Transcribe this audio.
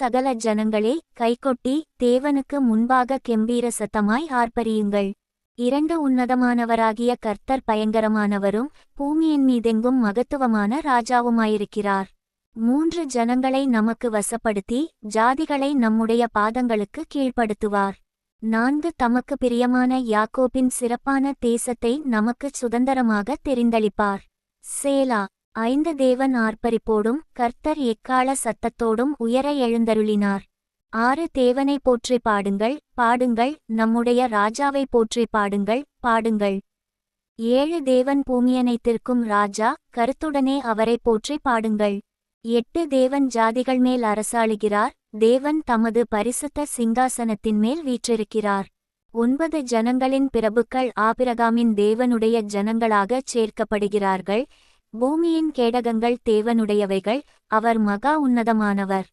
சகல ஜனங்களே கைகொட்டி தேவனுக்கு முன்பாக கெம்பீர சத்தமாய் ஆர்ப்பரியுங்கள். இரண்டு உன்னதமானவராகிய கர்த்தர் பயங்கரமானவரும் பூமியின் மீதெங்கும் மகத்துவமான ராஜாவுமாயிருக்கிறார். மூன்று ஜனங்களை நமக்கு வசப்படுத்தி ஜாதிகளை நம்முடைய பாதங்களுக்கு கீழ்ப்படுத்துவார். நான்கு தமக்கு பிரியமான யாக்கோபின் சிறப்பான தேசத்தை நமக்குச் சுதந்திரமாக தெரிந்தளிப்பார். சேலா ஐந்து தேவன் ஆர்ப்பரிப்போடும் கர்த்தர் எக்கால சத்தத்தோடும் உயர எழுந்தருளினார். ஆறு தேவனை போற்றி பாடுங்கள் பாடுங்கள் நம்முடைய ராஜாவை போற்றி பாடுங்கள் பாடுங்கள். ஏழு தேவன் பூமியனைத்திருக்கும் ராஜா கருத்துடனே அவரை போற்றி பாடுங்கள். எட்டு தேவன் ஜாதிகள் மேல் அரசாளுகிறார் தேவன் தமது பரிசுத்த சிங்காசனத்தின் மேல் வீற்றிருக்கிறார். ஒன்பது ஜனங்களின் பிரபுக்கள் ஆபிரகாமின் தேவனுடைய ஜனங்களாகச் சேர்க்கப்படுகிறார்கள் பூமியின் கேடகங்கள் தேவனுடையவைகள் அவர் மகா உன்னதமானவர்.